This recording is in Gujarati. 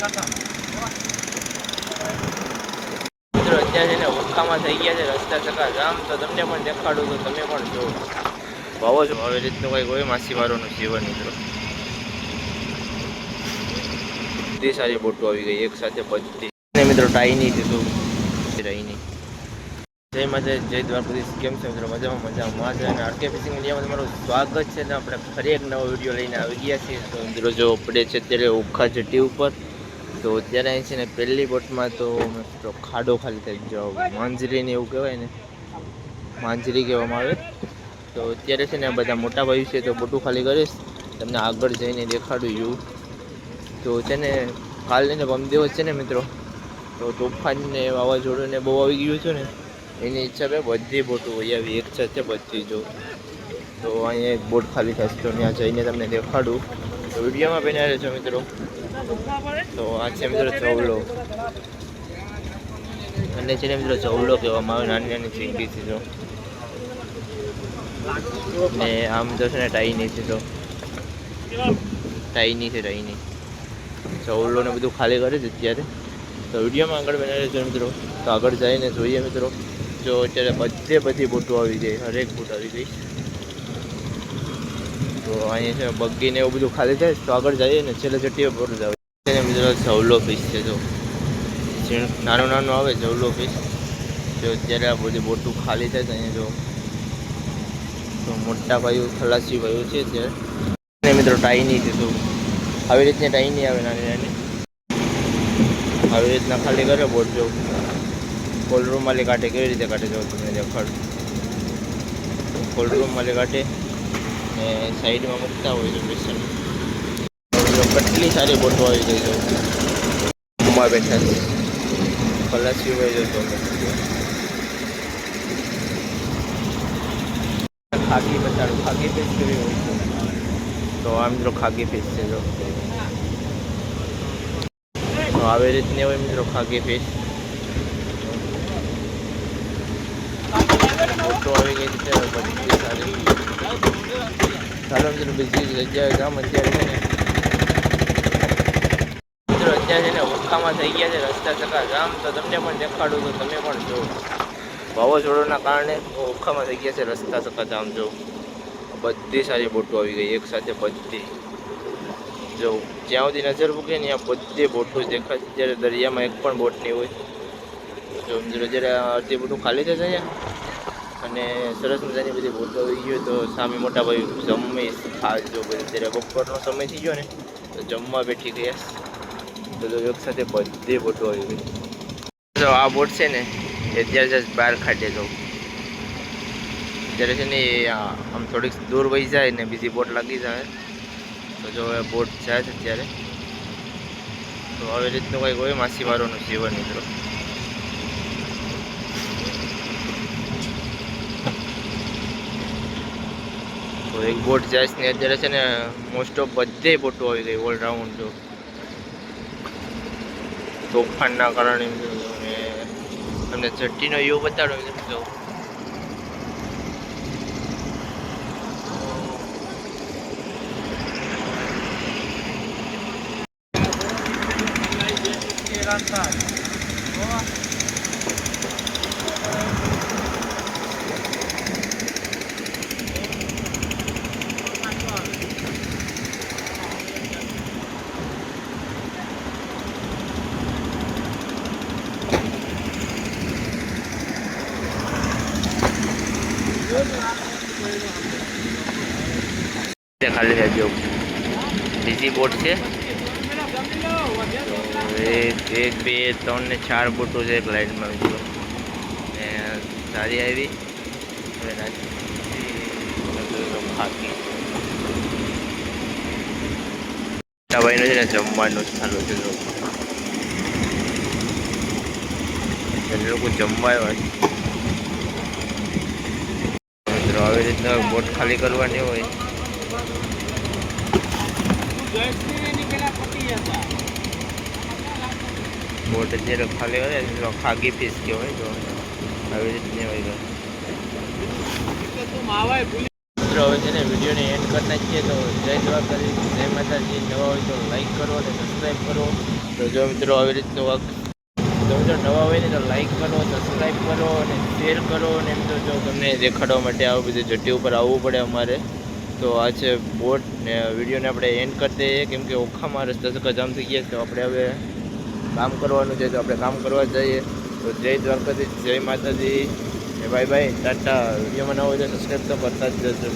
મિત્રો, અત્યારે છે ને ઓખામાં થઈ ગયા છે રસ્તા ચકા જામ, તો તમને પણ દેખાડું તો તમે પણ જો ભાવો છો, આવી રીતનું કંઈ કોઈ માછીમારોનું જીવન, મિત્રો. બધી સારી બોટો આવી ગઈ, એક સાથે બધી મિત્રો, ટાઈની છે, શું? ટાઈની. જય માતા જય દ્વારકાધીશ. કેમ છે, મિત્રો? મજામાં મજામાં. છે અને આરકે ફિશિંગ ઇન્ડિયામાં તમારું સ્વાગત છે ને આપણે ફરી એક નવો વીડિયો લઈને આવી ગયા છીએ. તો મિત્રો, જો આપણે છે, અત્યારે ઓખા જટી ઉપર. તો અત્યારે અહીં છે ને પહેલી બોટમાં તો ખાડો ખાલી થઈ ગયો માંજરીને એવું કહેવાય ને, માંજરી કહેવામાં આવે. તો અત્યારે છે ને બધા મોટા ભાઈ છે તો બોટું ખાલી કરીશ તમને આગળ જઈને દેખાડું યુ તો છે ને કાલ ને પમ દિવસ છે ને મિત્રો. તો તોફાન ને વાવાઝોડું ને બહુ આવી ગયું છે ને, એની ઈચ્છા બે બધી બોટું વહી આવી એક સાથે બધી જો. તો અહીંયા એક બોટ ખાલી થશે, તો ત્યાં જઈને તમને દેખાડું. તો વિડીયોમાં બન્યા રહેજો મિત્રો. તો આ છે મિત્રો ચવલો અને છે મિત્રો ચવલો કહેવામાં આવે, નાની નાની ચીંકી છે જો. ને આમ તો છે ને ટાઈની છે તો ટાઈની છે ટાઈની ચવલો ને બધું ખાલી કરે છે અત્યારે. તો વિડીયોમાં આગળ બનાવી છે મિત્રો. તો આગળ જઈને જોઈએ મિત્રો. જો અત્યારે બધે બધી બોટો આવી ગઈ, હરેક બોટ આવી ગઈ. તો અહીંયા છે બગ્ગી ને એવું બધું ખાલી થાય તો આગળ જઈએ ને, છેલ્લે ચટ્ટીઓ પર છે મિત્રો જવલો ફિશ છે, જો. નાનો નાનું આવે જવલો ફિશ જો અત્યારે આ બધી બોટું ખાલી થાય તો અહીંયા જો તો મોટા ભાઈઓ, ખલાસી ભાઈઓ છે અત્યારે. મિત્રો, ટાઈની છે, તો આવી રીતની ટાઈની આવે નાની નાની. આવી રીતના ખાલી કરે બોટ જો. કોલ્ડ રૂમવાળી કાઢે કેવી રીતે કાઢે, જો તમને દેખાડું. કોલ્ડ રૂમવાળી કાઢે ને સાઈડમાં મૂકતા હોય છે પેશન કેટલી સારી બોટો આવી ગઈ છે. ઉમા બેઠા છે. ખલાસી હોય છે તો. ખાગી બતાડું ખાગી ફિશ કેવી હોય છે? તો આ મિત્રો ખાગી ફિશ છે જો. તો આવી રીતની હોય મિત્રો ખાગી ફિશ મોટો આવી ગઈ છે બધી સારી. ચાલો મિત્રો, બીજી જગ્યાએ ગામ અત્યારે છે ને. મિત્રો, અત્યારે છે ને ઓખામાં થઈ ગયા છે રસ્તા ચકા જામ તો તમને પણ દેખાડું તો તમે પણ જો વાવાઝોડાના કારણે ઓખામાં થઈ ગયા છે રસ્તા ચકા જામ જો. બધી સારી બોટો આવી ગઈ, એક સાથે બધી. જો, જ્યાં સુધી નજર મૂકે ને, ત્યાં બધી બોટો દેખાય જ્યારે દરિયામાં એક પણ બોટ નહીં હોય. જો, મિત્રો, જ્યારે અડધી બોટું ખાલી થશે અહીંયા અને સરસ મજાની બધી બોટો આવી ગયો તો સામે મોટા ભાઈ જમી ખાજો બધી અત્યારે બપોરનો સમય થઈ ગયો ને, તો જમવા બેઠી ગયા. તો એક સાથે બધી બોટો આવી ગઈ. જો આ બોટ છે ને, એ અત્યારે જસ્ટ બહાર ખાટે જવું ત્યારે છે ને એ આમ થોડીક દૂર વહી જાય ને બીજી બોટ લાગી જાય. તો જો એ બોટ જાય છે અત્યારે. તો આવી રીતનું કંઈક હોય માછીમારોનું જીવન મિત્રો. તો એક બોટ જાય ને અત્યારે છે ને મોસ્ટ ઓફ બધે બોટો આવી ગઈ ઓલરાઉન્ડ જો. તોફાનના કારણે તમને ચટ્ટીનો વ્યૂ બતાડો જો. તે ખાલી રહેજો બીજી બોટ છે. એક એક, બે, ત્રણ ને ચાર બોટો છે એક લાઈનમાં બીજો ને સારી આવી. ભાઈનું છે ને જમવાનું ચાલુ છે લોકો જમવા આવ્યા મિત્રો આવી રીતના બોટ ખાલી કરવાની હોય. બોટ અત્યારે ખાલી હોય તો ખાગી ફીસ કહેવાય તો આવી રીતની હોય મિત્રો, હવે છે ને વિડીયોને એન્ડ કરી નાખીએ તો જય દ્વારકાધીશ, જય માતાજી. નવા હોય તો લાઈક કરો અને સબસ્ક્રાઈબ કરો. તો જો મિત્રો, આવી રીતનું વાક મિત્રો નવા હોય ને તો લાઈક કરો સબસ્ક્રાઈબ કરો અને શેર કરો અને એમ તો જો તમને દેખાડવા માટે આવું બધી જટ્ટી ઉપર આવવું પડે અમારે. તો આ છે બોટ ને વિડીયોને આપણે એન્ડ કરી દઈએ. કેમ કે ઓખામાં રસ્તા સકા જામ થઈ ગયા તો આપણે હવે કામ કરવાનું છે. તો આપણે કામ કરવા જઈએ. તો જય દ્વારકાધીશ, જય માતાજી. એ બાય બાય ટાટા. વિડીયોમાં ન હોય તો સબસ્ક્રાઈબ તો કરતા જ જજો